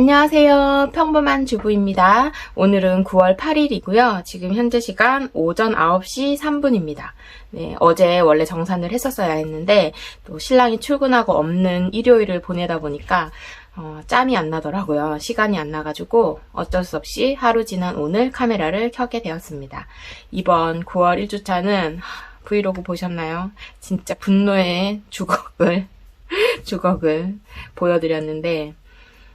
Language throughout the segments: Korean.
안녕하세요. 평범한 주부입니다. 오늘은 9월 8일이고요. 지금 현재 시간 오전 9시 3분입니다. 네, 어제 원래 정산을 했었어야 했는데 또 신랑이 출근하고 없는 일요일을 보내다 보니까 어, 짬이 안 나더라고요. 시간이 안 나가지고 어쩔 수 없이 하루 지난 오늘 카메라를 켜게 되었습니다. 이번 9월 1주차는 브이로그 보셨나요? 진짜 분노의 주걱을 주걱을 보여드렸는데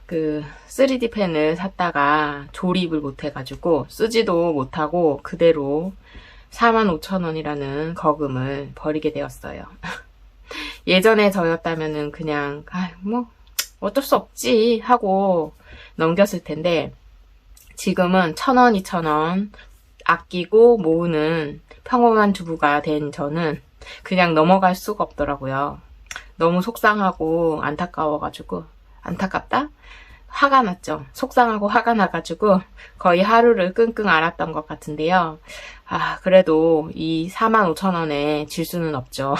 그 3D 펜을 샀다가 조립을 못해가지고 쓰지도 못하고 그대로 45,000원이라는 거금을 버리게 되었어요. 예전에 저였다면은 그냥 아, 뭐 어쩔 수 없지 하고 넘겼을 텐데 지금은 1,000원, 2,000원 아끼고 모으는 평범한 주부가 된 저는 그냥 넘어갈 수가 없더라고요. 너무 속상하고 안타까워가지고 안타깝다? 화가 났죠. 속상하고 화가 나가지고 거의 하루를 끙끙 앓았던 것 같은데요. 아, 그래도 이 45,000원에 질 수는 없죠.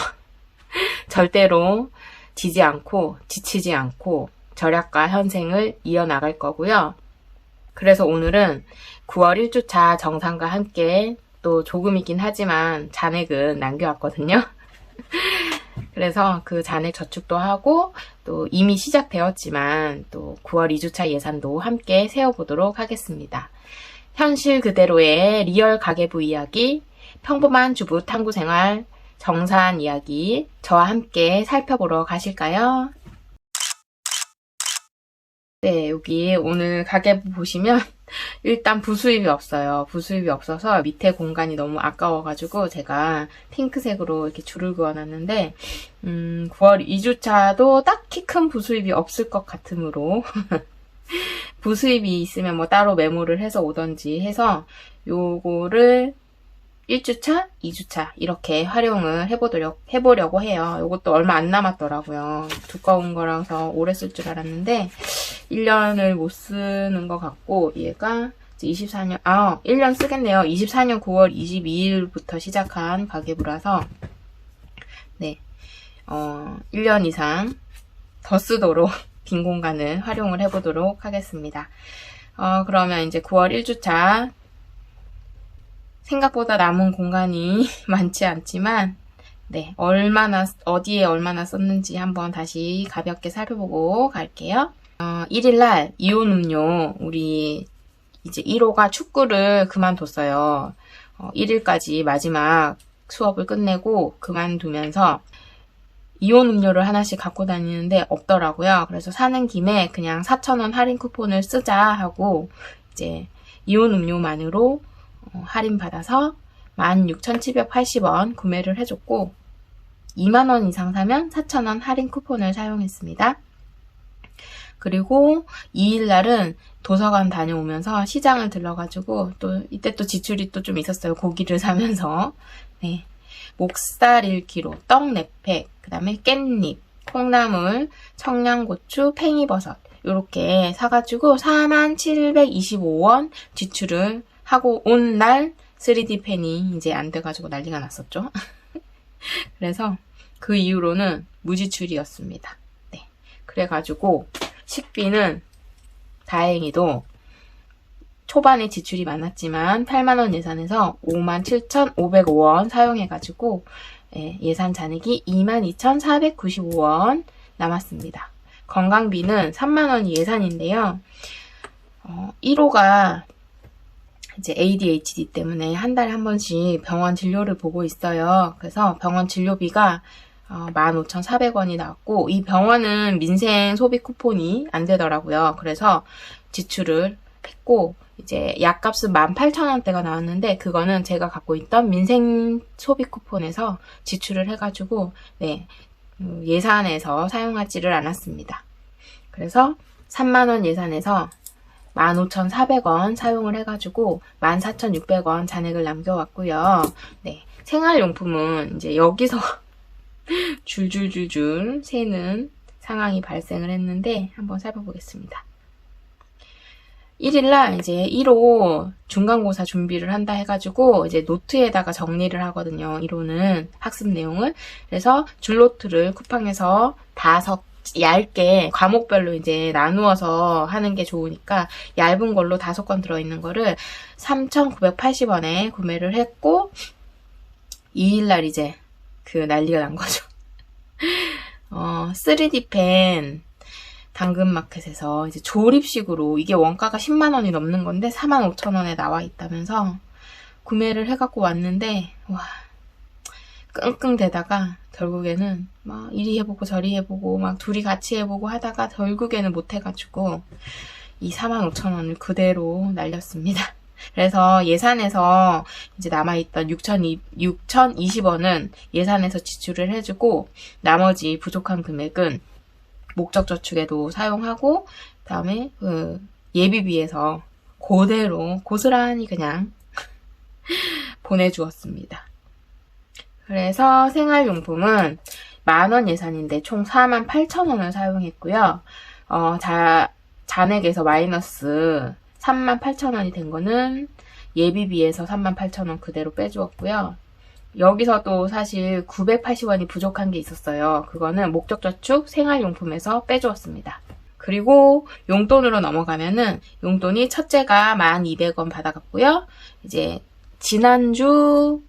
절대로 지지 않고 지치지 않고 절약과 현생을 이어나갈 거고요. 그래서 오늘은 9월 1주차 정상과 함께 또 조금이긴 하지만 잔액은 남겨왔거든요. 그래서 그 잔액 저축도 하고 또 이미 시작되었지만 또 9월 2주차 예산도 함께 세워보도록 하겠습니다. 현실 그대로의 리얼 가계부 이야기, 평범한 주부 탐구 생활, 정산 이야기 저와 함께 살펴보러 가실까요? 네, 여기 오늘 가계부 보시면 일단 부수입이 없어요. 부수입이 없어서 밑에 공간이 너무 아까워가지고 제가 핑크색으로 이렇게 줄을 그어놨는데 음, 9월 2주차도 딱히 큰 부수입이 없을 것 같으므로 부수입이 있으면 뭐 따로 메모를 해서 오던지 해서 요거를 1주차, 2주차 이렇게 활용을 해보도록, 해보려고 해요. 이것도 얼마 안 남았더라고요. 두꺼운 거라서 오래 쓸 줄 알았는데 1년을 못 쓰는 것 같고 얘가 24년, 아 1년 쓰겠네요. 24년 9월 22일부터 시작한 가계부라서 네, 어 1년 이상 더 쓰도록 빈 공간을 활용을 해보도록 하겠습니다. 어, 그러면 이제 9월 1주차 생각보다 남은 공간이 많지 않지만 네, 얼마나 어디에 얼마나 썼는지 한번 다시 가볍게 살펴보고 갈게요. 어, 1일 날 이온 음료 우리 이제 1호가 축구를 그만뒀어요. 어, 1일까지 마지막 수업을 끝내고 그만두면서 이온 음료를 하나씩 갖고 다니는데 없더라고요. 그래서 사는 김에 그냥 4,000원 할인 쿠폰을 쓰자 하고 이제 이온 음료만으로 어, 할인받아서 16,780원 구매를 해줬고 2만원 이상 사면 4,000원 할인 쿠폰을 사용했습니다. 그리고 2일날은 도서관 다녀오면서 시장을 들러가지고 또 이때 또 지출이 또 좀 있었어요. 고기를 사면서. 네. 목살 1kg, 떡 4팩, 그 다음에 깻잎, 콩나물, 청양고추, 팽이버섯 이렇게 사가지고 4725원 지출을 하고 온 날 3D 펜이 이제 안 돼가지고 난리가 났었죠. 그래서 그 이후로는 무지출이었습니다. 네. 그래가지고 식비는 다행히도 초반에 지출이 많았지만 8만원 예산에서 57,505원 사용해가지고 예, 예산 잔액이 22,495원 남았습니다. 건강비는 3만원이 예산인데요. 어, 1호가 이제 ADHD 때문에 한 달에 한 번씩 병원 진료를 보고 있어요. 그래서 병원 진료비가 어, 15,400원이 나왔고 이 병원은 민생 소비 쿠폰이 안 되더라고요. 그래서 지출을 했고 이제 약값은 18,000원대가 나왔는데 그거는 제가 갖고 있던 민생 소비 쿠폰에서 지출을 해가지고 네 음, 예산에서 사용하지를 않았습니다. 그래서 3만원 예산에서 15,400원 사용을 해가지고 14,600원 잔액을 남겨왔고요. 네, 생활용품은 이제 여기서 줄줄줄줄 새는 상황이 발생을 했는데 한번 살펴보겠습니다. 1일날 이제 1호 중간고사 준비를 한다 해가지고 이제 노트에다가 정리를 하거든요. 1호는 학습 내용을. 그래서 줄노트를 쿠팡에서 다섯 얇게 과목별로 이제 나누어서 하는 게 좋으니까 얇은 걸로 다섯 건 들어있는 거를 3,980원에 구매를 했고 2일날 이제 그 난리가 난 거죠. 어, 3D 펜 당근마켓에서 이제 조립식으로 이게 원가가 10만 원이 넘는 건데 4만 5천 원에 나와 있다면서 구매를 해갖고 왔는데 와 끙끙대다가 결국에는 막 이리 해보고 저리 해보고 막 둘이 같이 해보고 하다가 결국에는 못 해가지고 이 4만 5천 원을 그대로 날렸습니다. 그래서 예산에서 이제 남아있던 6,020원은 예산에서 지출을 해주고 나머지 부족한 금액은 목적 저축에도 사용하고 그다음에 그 예비비에서 그대로 고스란히 그냥 보내주었습니다. 그래서 생활용품은 만 원 예산인데 총 4만 8천 원을 사용했고요. 어, 자, 잔액에서 마이너스 3만 8천 원이 된 거는 예비비에서 3만 8천 원 그대로 빼주었고요. 여기서도 사실 980원이 부족한 게 있었어요. 그거는 목적저축 생활용품에서 빼주었습니다. 그리고 용돈으로 넘어가면은 용돈이 첫째가 1,200원 받아갔고요. 이제 지난주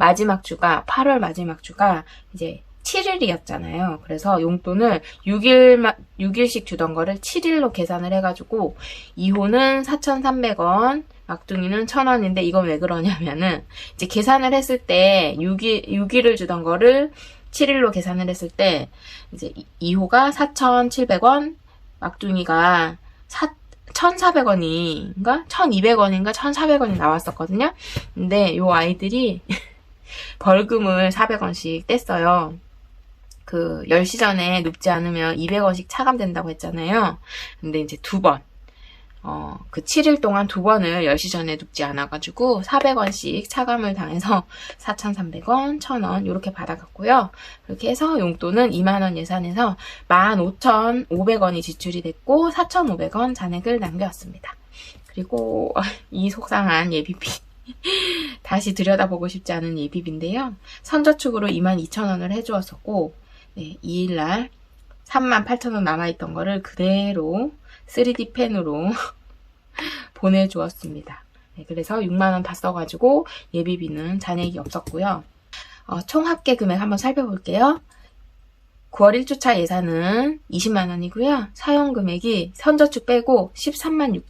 마지막 주가 8월 마지막 주가 이제 7일이었잖아요. 그래서 용돈을 6일 6일씩 주던 거를 7일로 계산을 해가지고 2호는 4,300원, 막둥이는 1,000원인데 이건 왜 그러냐면은 이제 계산을 했을 때 6일 6일을 주던 거를 7일로 계산을 했을 때 이제 2호가 4,700원, 막둥이가 4 1,400원인가? 1,200원인가? 1,400원이 나왔었거든요. 근데 요 아이들이 벌금을 400원씩 뗐어요. 그 10시 전에 눕지 않으면 200원씩 차감된다고 했잖아요. 근데 이제 두 번. 어, 그 7일 동안 두 번을 10시 전에 눕지 않아가지고 400원씩 차감을 당해서 4,300원, 1,000원 이렇게 받아갔고요. 그렇게 해서 용돈은 2만원 예산에서 15,500원이 지출이 됐고 4,500원 잔액을 남겨왔습니다. 그리고 이 속상한 예비비 다시 들여다보고 싶지 않은 예비비인데요. 선저축으로 22,000원을 해주었었고 네, 2일날 38,000원 남아있던 거를 그대로 3D 펜으로 보내주었습니다. 네, 그래서 6만원 다 써가지고 예비비는 잔액이 없었고요. 어, 총 합계 금액 한번 살펴볼게요. 9월 1주차 예산은 20만원이고요. 사용 금액이 선저축 빼고 13만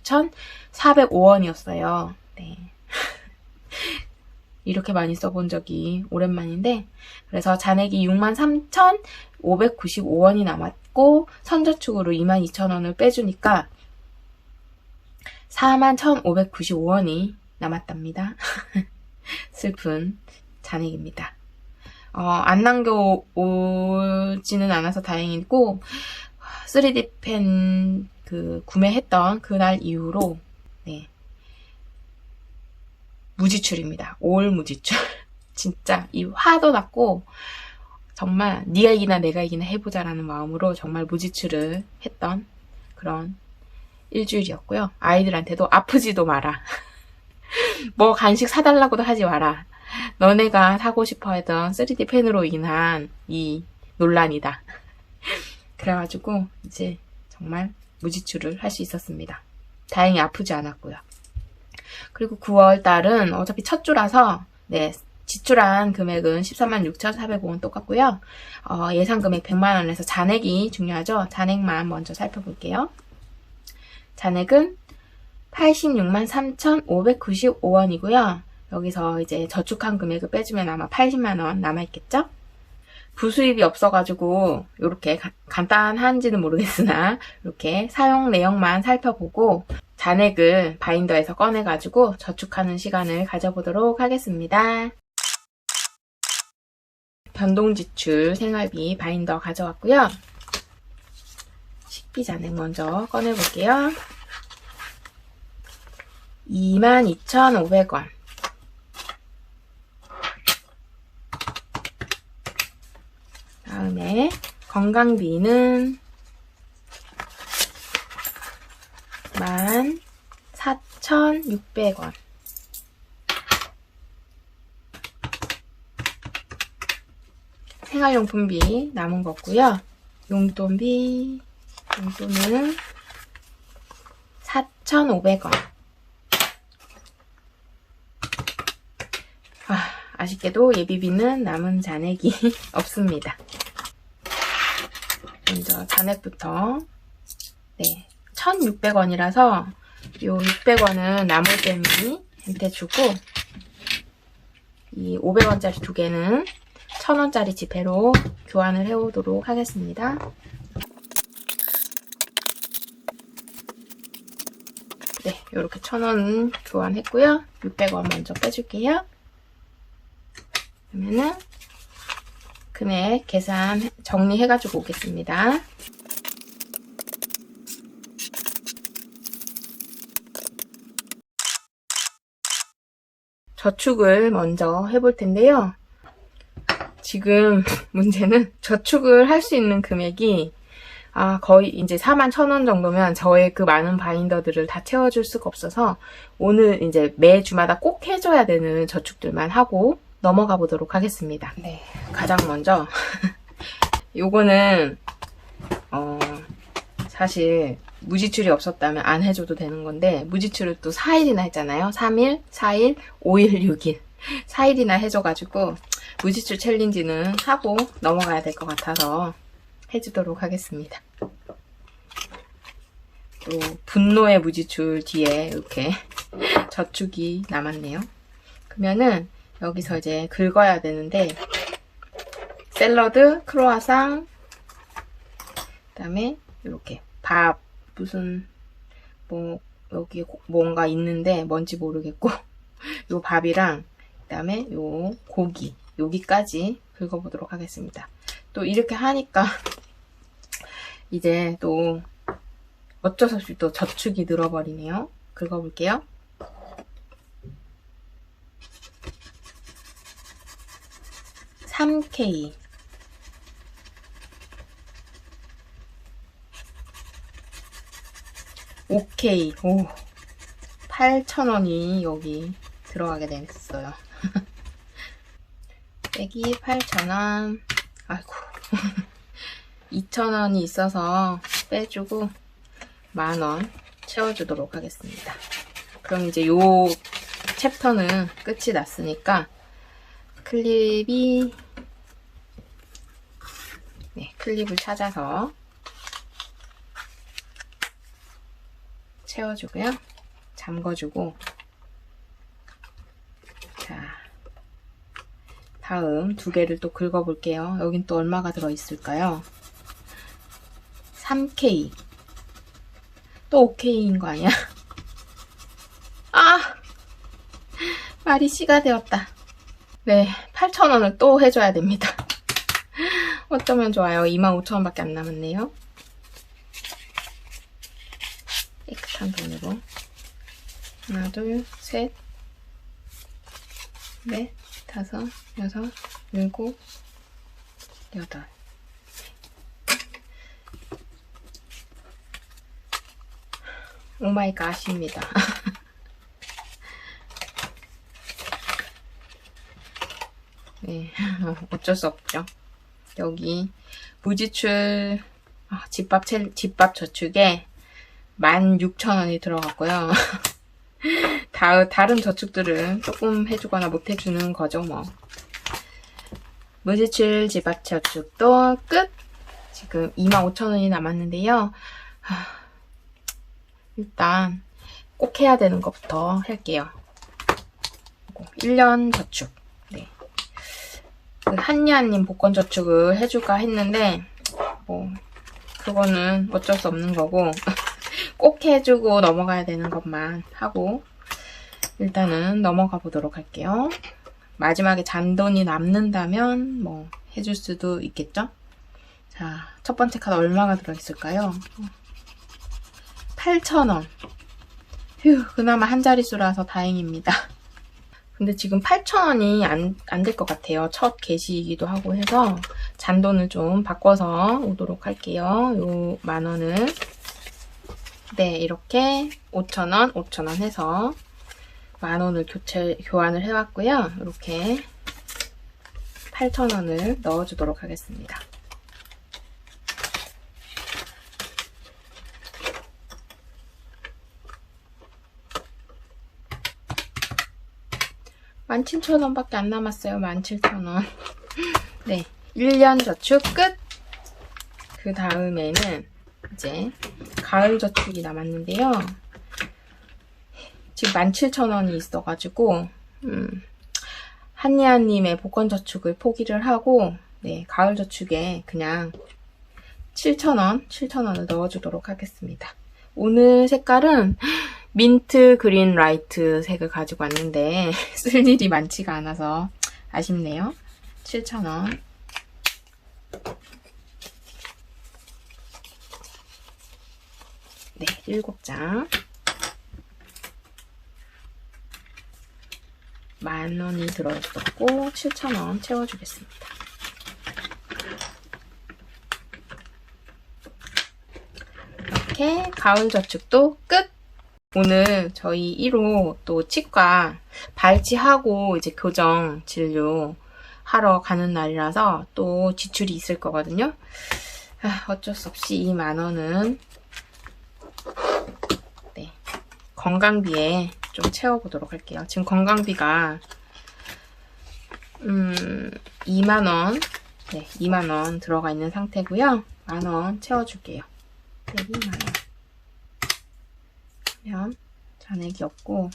6,405원이었어요. 네. 이렇게 많이 써본 적이 오랜만인데 그래서 잔액이 63,595원이 남았고 선저축으로 22,000원을 빼주니까 41,595원이 남았답니다. 슬픈 잔액입니다. 어, 안 남겨오지는 않아서 다행이고 3D 펜 그 구매했던 그날 이후로 네, 무지출입니다. 올 무지출. 진짜 이 화도 났고 정말 네가 이기나 내가 이기나 해보자라는 마음으로 정말 무지출을 했던 그런 일주일이었고요. 아이들한테도 아프지도 마라. 뭐 간식 사달라고도 하지 마라. 너네가 사고 싶어 했던 3D 펜으로 인한 이 논란이다. 그래가지고 이제 정말 무지출을 할 수 있었습니다. 다행히 아프지 않았고요. 그리고 9월 달은 어차피 첫 주라서 네, 지출한 금액은 13만 6,400원 똑같고요. 어, 예상 금액 100만 원에서 잔액이 중요하죠. 잔액만 먼저 살펴볼게요. 잔액은 86만 3,595원이고요. 여기서 이제 저축한 금액을 빼주면 아마 80만 원 남아있겠죠? 부수입이 없어가지고 이렇게 간단한지는 모르겠으나 이렇게 사용 내역만 살펴보고 잔액을 바인더에서 꺼내가지고 저축하는 시간을 가져보도록 하겠습니다. 변동지출 생활비 바인더 가져왔고요. 식비 잔액 먼저 꺼내볼게요. 22,500원. 다음에 건강비는 14,600원. 생활용품비 남은 거고요. 용돈비 용돈은 4,500원. 아, 아쉽게도 예비비는 남은 잔액이 없습니다. 먼저 잔액부터 네, 1,600원이라서 요 600원은 나물뱀이한테 주고 이 500원짜리 두 개는 1000원짜리 지폐로 교환을 해오도록 하겠습니다. 네, 이렇게 1000원 교환했고요. 600원 먼저 빼줄게요. 그러면은 금액 계산 정리해가지고 오겠습니다. 저축을 먼저 해볼 텐데요. 지금 문제는 저축을 할 수 있는 금액이 아, 거의 이제 4만 1,000원 정도면 저의 그 많은 바인더들을 다 채워줄 수가 없어서 오늘 이제 매 주마다 꼭 해줘야 되는 저축들만 하고 넘어가 보도록 하겠습니다. 네. 가장 먼저 요거는 어, 사실 무지출이 없었다면 안 해줘도 되는 건데 무지출을 또 4일이나 했잖아요. 3일, 4일, 5일, 6일 4일이나 해줘가지고 무지출 챌린지는 하고 넘어가야 될 것 같아서 해주도록 하겠습니다. 또 분노의 무지출 뒤에 이렇게 저축이 남았네요. 그러면은 여기서 이제 긁어야 되는데 샐러드, 크로아상, 그다음에 이렇게 밥 무슨 뭐 여기 뭔가 있는데 뭔지 모르겠고 요 밥이랑 그다음에 요 고기 여기까지 긁어보도록 하겠습니다. 또 이렇게 하니까 이제 또 어쩔 수 없이 또 저축이 늘어버리네요. 긁어볼게요. 삼 k 5K. 오. 8,000원이 여기 들어가게 됐어요. 빼기 8,000원. 아이고. 2,000원이 있어서 빼주고 만원 채워주도록 하겠습니다. 그럼 이제 요 챕터는 끝이 났으니까 클립이 네, 클립을 찾아서 채워주고요. 잠궈주고 자 다음 두 개를 또 긁어볼게요. 여긴 또 얼마가 들어있을까요? 3K 또 5K인 거 아니야? 아 말이 씨가 되었다. 네 8,000원을 또 해줘야 됩니다. 어쩌면 좋아요. 25,000원밖에 안 남았네요. 깨끗한 돈으로 하나 둘 셋 넷 다섯 여섯 일곱 여덟 오마이갓입니다. 네, 어쩔 수 없죠. 여기 무지출 아, 집밥 체, 집밥 저축에 16,000원이 들어갔고요. 다, 다른 저축들은 조금 해주거나 못 해주는 거죠, 뭐. 무지출 집밥 저축도 끝! 지금 25,000원이 남았는데요. 하, 일단 꼭 해야 되는 것부터 할게요. 1년 저축. 네. 그 한리안님 복권 저축을 해줄까 했는데, 뭐, 그거는 어쩔 수 없는 거고, 꼭 해주고 넘어가야 되는 것만 하고 일단은 넘어가 보도록 할게요. 마지막에 잔돈이 남는다면 뭐 해줄 수도 있겠죠? 자, 첫 번째 카드 얼마가 들어있을까요? 8,000원. 휴, 그나마 한 자릿수라서 다행입니다. 근데 지금 8,000원이 안, 안 될 것 같아요. 첫 게시이기도 하고 해서 잔돈을 좀 바꿔서 오도록 할게요. 요 만원은 네, 이렇게 5,000원, 5,000원 해서 만원을 교체, 교환을 해왔고요. 이렇게 8,000원을 넣어주도록 하겠습니다. 17,000원밖에 안 남았어요. 17,000원. 네. 1년 저축 끝! 그 다음에는 이제 가을 저축이 남았는데요. 지금 17,000원이 있어가지고, 음, 한니아님의 복권 저축을 포기를 하고, 네, 가을 저축에 그냥 7,000원, 7,000원을 넣어주도록 하겠습니다. 오늘 색깔은 민트 그린 라이트 색을 가지고 왔는데 쓸 일이 많지가 않아서 아쉽네요. 7,000원. 네, 7장. 만 원이 들어있었고 7,000원 채워주겠습니다. 이렇게 가을 저축도 끝! 오늘 저희 1호 또 치과 발치하고 이제 교정 진료 하러 가는 날이라서 또 지출이 있을 거거든요. 아, 어쩔 수 없이 이만 원은 네, 건강비에 좀 채워보도록 할게요. 지금 건강비가 음, 2만 원, 네, 2만 원 들어가 있는 상태고요. 만 원 채워줄게요. 네, 2만 원. 그러면 잔액이 없고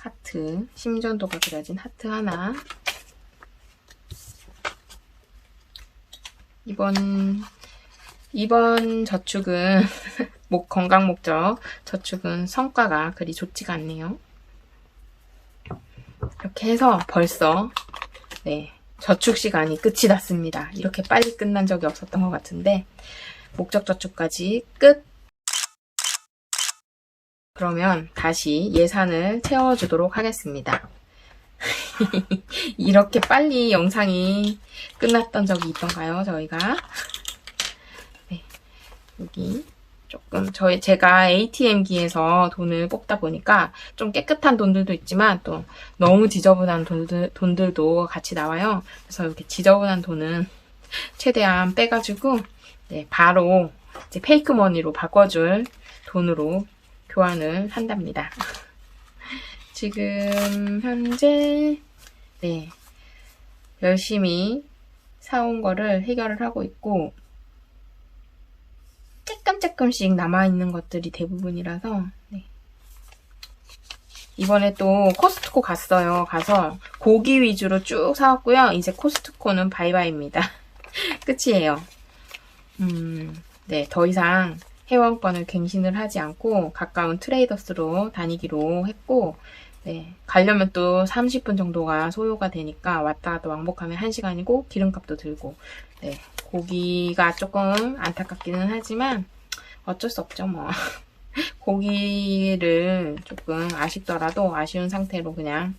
하트, 심전도가 그려진 하트 하나. 이번 이번 저축은 목 건강 목적 저축은 성과가 그리 좋지가 않네요. 이렇게 해서 벌써 네 저축 시간이 끝이 났습니다. 이렇게 빨리 끝난 적이 없었던 것 같은데 목적 저축까지 끝. 그러면 다시 예산을 채워주도록 하겠습니다. 이렇게 빨리 영상이 끝났던 적이 있던가요, 저희가? 네, 여기 조금 저희 제가 ATM기에서 돈을 뽑다 보니까 좀 깨끗한 돈들도 있지만 또 너무 지저분한 돈들, 돈들도 같이 나와요. 그래서 이렇게 지저분한 돈은 최대한 빼가지고 네, 바로 이제 페이크 머니로 바꿔줄 돈으로 교환을 한답니다. 지금 현재 네 열심히 사온 거를 해결을 하고 있고 조금씩 남아있는 것들이 대부분이라서 네. 이번에 또 코스트코 갔어요. 가서 고기 위주로 쭉 사왔고요. 이제 코스트코는 바이바이입니다. 끝이에요. 음, 네, 더 이상 회원권을 갱신을 하지 않고 가까운 트레이더스로 다니기로 했고 네, 가려면 또 30분 정도가 소요가 되니까 왔다 갔다 왕복하면 1시간이고 기름값도 들고 네, 고기가 조금 안타깝기는 하지만 어쩔 수 없죠 뭐 고기를 조금 아쉽더라도 아쉬운 상태로 그냥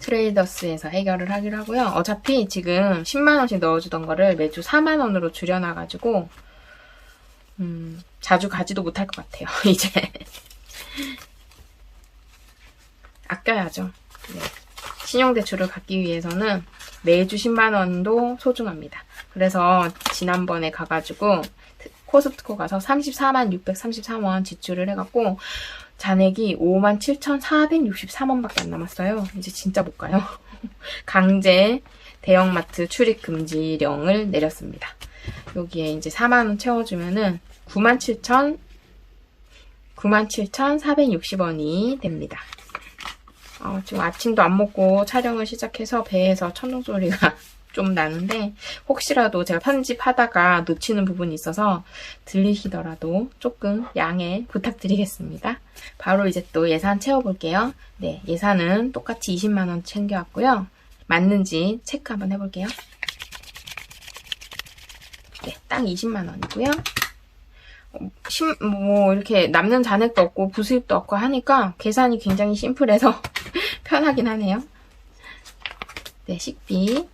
트레이더스에서 해결을 하기로 하고요. 어차피 지금 10만원씩 넣어주던 거를 매주 4만원으로 줄여놔가지고 음, 자주 가지도 못할 것 같아요. 이제 아껴야죠. 네. 신용대출을 받기 위해서는 매주 10만 원도 소중합니다. 그래서 지난번에 가가지고 코스트코 가서 34만 633원 지출을 해갖고 잔액이 5만 7,463원밖에 안 남았어요. 이제 진짜 못 가요. 강제 대형마트 출입 금지령을 내렸습니다. 여기에 이제 4만원 채워주면은 9만 7천 9만 7,460원이 됩니다. 어, 지금 아침도 안 먹고 촬영을 시작해서 배에서 천둥 소리가 좀 나는데 혹시라도 제가 편집하다가 놓치는 부분이 있어서 들리시더라도 조금 양해 부탁드리겠습니다. 바로 이제 또 예산 채워볼게요. 네, 예산은 똑같이 20만원 챙겨왔고요. 맞는지 체크 한번 해볼게요. 네, 딱 20만원이고요. 뭐 이렇게 남는 잔액도 없고 부수입도 없고 하니까 계산이 굉장히 심플해서 편하긴 하네요. 네, 식비.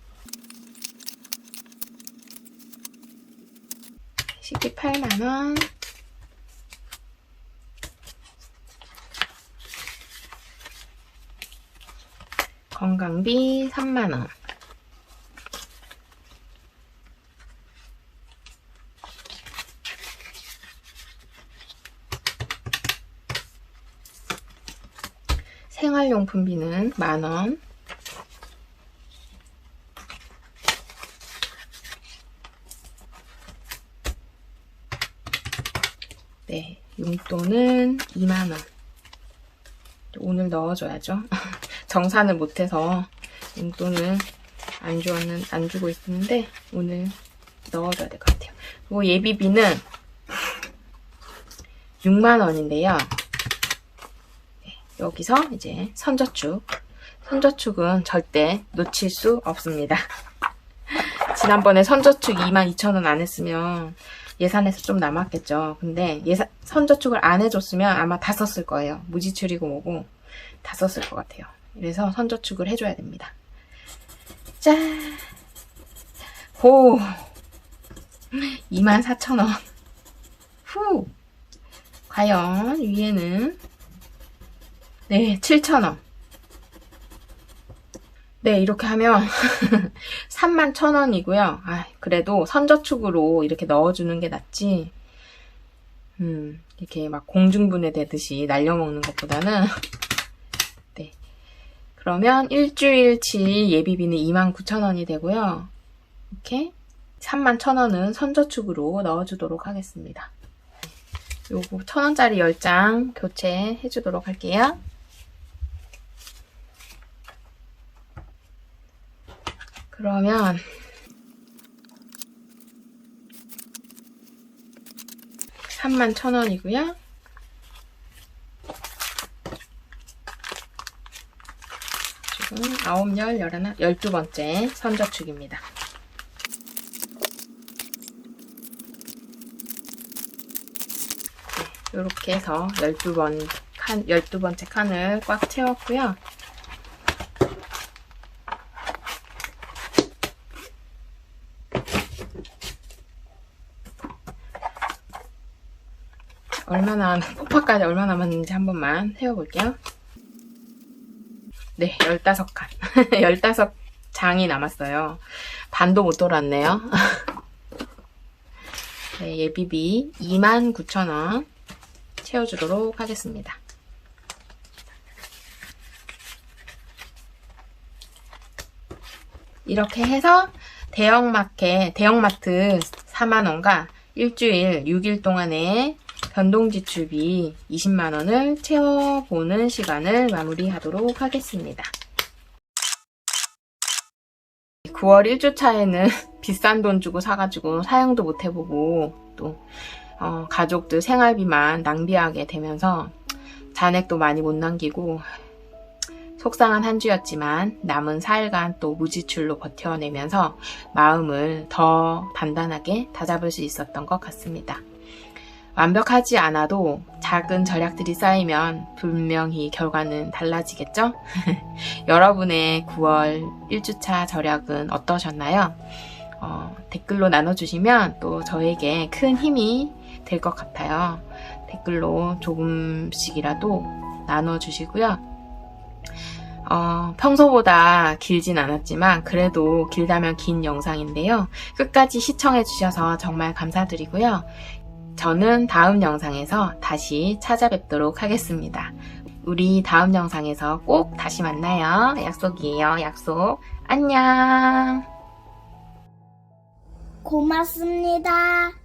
식비 8만원. 건강비 3만원 생활용품비는 만원. 네, 용돈은 2만원. 오늘 넣어줘야죠. 정산을 못해서 용돈을 안 주었는, 안 주고 있었는데, 오늘 넣어줘야 될 것 같아요. 그리고 예비비는 6만원인데요. 여기서 이제 선저축. 선저축은 절대 놓칠 수 없습니다. 지난번에 선저축 22,000원 안 했으면 예산에서 좀 남았겠죠. 근데 예산, 선저축을 안 해줬으면 아마 다 썼을 거예요. 무지출이고 뭐고 다 썼을 것 같아요. 그래서 선저축을 해줘야 됩니다. 짠! 호! 24,000원. 후! 과연 위에는 네, 7,000원. 네, 이렇게 하면 3만 1,000원이고요. 아, 그래도 선저축으로 이렇게 넣어주는 게 낫지. 음, 이렇게 막 공중분해 되듯이 날려먹는 것보다는 네. 그러면 일주일치 예비비는 2만 9,000원이 되고요. 이렇게 3만 1,000원은 선저축으로 넣어주도록 하겠습니다. 요거 1,000원짜리 10장 교체해 주도록 할게요. 그러면 삼만 1,000원이고요. 지금 9, 10, 11, 12번째 선저축입니다. 이렇게 해서 12번 칸, 12번째 칸을 꽉 채웠고요. 얼마나, 폭파까지 얼마 남았는지 한 번만 세워볼게요. 네, 15칸. 15장이 남았어요. 반도 못 돌았네요. 네, 예비비 29,000원 채워주도록 하겠습니다. 이렇게 해서 대형마켓, 대형마트 4만원과 일주일 6일 동안의 변동지출비 20만원을 채워보는 시간을 마무리하도록 하겠습니다. 9월 1주차에는 비싼 돈 주고 사가지고 사용도 못 해보고 또 어, 가족들 생활비만 낭비하게 되면서 잔액도 많이 못 남기고 속상한 한 주였지만 남은 4일간 또 무지출로 버텨내면서 마음을 더 단단하게 다잡을 수 있었던 것 같습니다. 완벽하지 않아도 작은 절약들이 쌓이면 분명히 결과는 달라지겠죠? 여러분의 9월 1주차 절약은 어떠셨나요? 어, 댓글로 나눠주시면 또 저에게 큰 힘이 될 것 같아요. 댓글로 조금씩이라도 나눠주시고요. 어, 평소보다 길진 않았지만 그래도 길다면 긴 영상인데요. 끝까지 시청해주셔서 정말 감사드리고요. 저는 다음 영상에서 다시 찾아뵙도록 하겠습니다. 우리 다음 영상에서 꼭 다시 만나요. 약속이에요. 약속. 안녕. 고맙습니다.